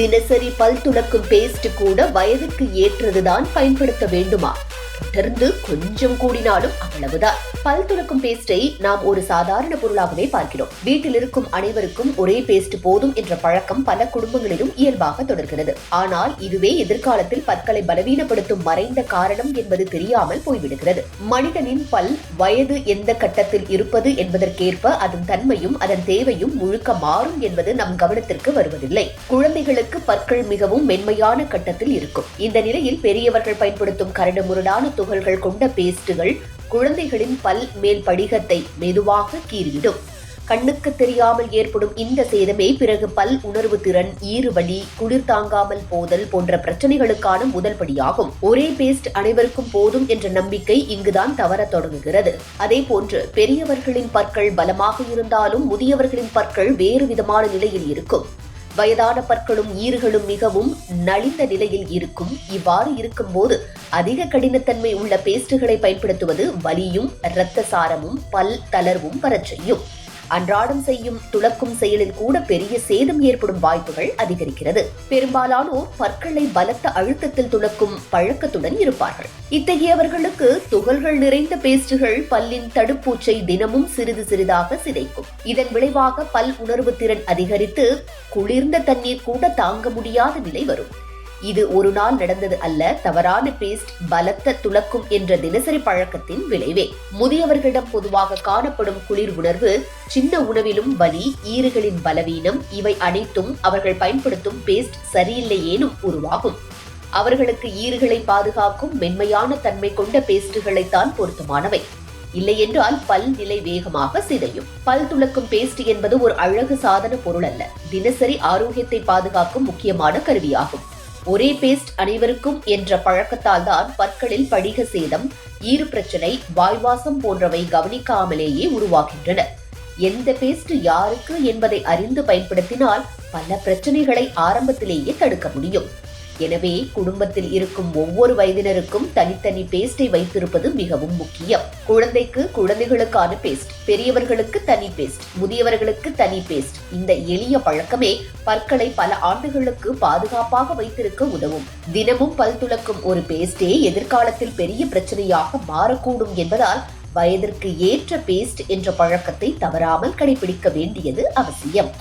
தினசரி பல் துளக்கும் பேஸ்ட் கூட வயதுக்கு ஏற்றதுதான் பயன்படுத்த வேண்டுமா? தொடர்ந்து கொஞ்சம் கூடினாலும் அவ்வளவுதான். பல் துலக்கும் பேஸ்டை நாம் ஒரு சாதாரண பொருளாகவே பார்க்கிறோம். வீட்டில் இருக்கும் அனைவருக்கும் ஒரே பேஸ்ட் போதும் என்ற பழக்கம் பல குடும்பங்களிலும் இயல்பாக தொடர்கிறது. ஆனால் இதுவே எதிர்காலத்தில் பற்களை பலவீனப்படுத்தும் மறைந்த காரணம் என்பது தெரியாமல் போய்விடுகிறது. மனிதனின் பல் வயது எந்த கட்டத்தில் இருப்பது என்பதற்கேற்ப அதன் தன்மையும் அதன் தேவையும் முழுக்க மாறும் என்பது நம் கவனத்திற்கு வருவதில்லை. குழந்தைகளுக்கு பற்கள் மிகவும் மென்மையான கட்டத்தில் இருக்கும். இந்த நிலையில் பெரியவர்கள் பயன்படுத்தும் கரடு முரடான துகள்கள் கொண்ட பேஸ்டுகள் குழந்தைகளின் பல் மேல் படிகத்தை மெதுவாக கீறிவிடும் கண்ணுக்கு தெரியாமல் ஏற்படும் இந்த சேதமே பிறகு பல் உணர்வு திறன் ஈறுவலி குளிர் தாங்காமல் போதல் போன்ற பிரச்சனைகளுக்கான முதல் படியாகும். ஒரே பேஸ்ட் அனைவருக்கும் போதும் என்ற நம்பிக்கை இங்குதான் தவறத் தொடங்குகிறது. அதே போன்று பெரியவர்களின் பற்கள் பலமாக இருந்தாலும் முதியவர்களின் பற்கள் வேறு விதமான நிலையில் இருக்கும். வயதான பற்களும் ஈறுகளும் மிகவும் நலிந்த நிலையில் இருக்கும். இவ்வாறு இருக்கும்போது அதிக கடினத்தன்மை உள்ள பேஸ்டுகளை பயன்படுத்துவது வலியும் இரத்த சாரமும் பல் தளர்வும் வரச் செய்யும் அன்றாடம் செய்யும் துளக்கும் செயலில் கூட பெரிய சேதம் ஏற்படும் வாய்ப்புகள் அதிகரிக்கிறது. பெரும்பாலானோர் பற்களை பலத்த அழுத்தத்தில் துளக்கும் பழக்கத்துடன் இருப்பார்கள். இத்தகையவர்களுக்கு துகள்கள் நிறைந்த பேஸ்டுகள் பல்லின் தடுப்பூச்சை தினமும் சிறிது சிறிதாக சிதைக்கும். இதன் விளைவாக பல் உணர்வு திறன் அதிகரித்து குளிர்ந்த தண்ணீர் கூட தாங்க முடியாத நிலை வரும். இது ஒரு நாள் நடந்தது அல்ல. தவறான பேஸ்ட் பலத்த துலக்கும் என்ற தினசரி பழக்கத்தின் விளைவே. முதியவர்களிடம் பொதுவாக காணப்படும் குளிர் உணர்வு சின்ன உணவிலும் வலி ஈறுகளின் பலவீனம் இவை அனைத்தும் அவர்கள் பயன்படுத்தும் பேஸ்ட் சரியில்லையேனும் உருவாகும். அவர்களுக்கு ஈறுகளை பாதுகாக்கும் மென்மையான தன்மை கொண்ட பேஸ்டுகளைத்தான் பொருத்தமானவை. இல்லையென்றால் பல் நிலை வேகமாக சிதையும். பல் துளக்கும் பேஸ்ட் என்பது ஒரு அழகு சாதன பொருள் அல்ல. தினசரி ஆரோக்கியத்தை பாதுகாக்கும் முக்கியமான கருவியாகும். ஒரே பேஸ்ட் அனைவருக்கும் என்ற பழக்கத்தால் தான் பற்களில் படிக சேதம் ஈறு பிரச்சனை வாய்வாசம் போன்றவை கவனிக்காமலேயே உருவாகின்றன. எந்த பேஸ்ட் யாருக்கு என்பதை அறிந்து பயன்படுத்தினால் பல பிரச்சனைகளை ஆரம்பத்திலேயே தடுக்க முடியும். எனவே குடும்பத்தில் இருக்கும் ஒவ்வொரு வயதினருக்கும் தனித்தனி பேஸ்டை வைத்திருப்பது மிகவும் முக்கியம். குழந்தைக்கு குழந்தைகளுக்கான பேஸ்ட் பெரியவர்களுக்கு தனி பேஸ்ட் முதியவர்களுக்கு தனி பேஸ்ட் இந்த எளிய பழக்கமே பற்களை பல ஆண்டுகளுக்கு பாதுகாப்பாக வைத்திருக்க உதவும். தினமும் பல் துளக்கும் ஒரு பேஸ்டே எதிர்காலத்தில் பெரிய பிரச்சனையாக மாறக்கூடும் என்பதால் வயதிற்கு ஏற்ற பேஸ்ட் என்ற பழக்கத்தை தவறாமல் கடைபிடிக்க வேண்டியது அவசியம்.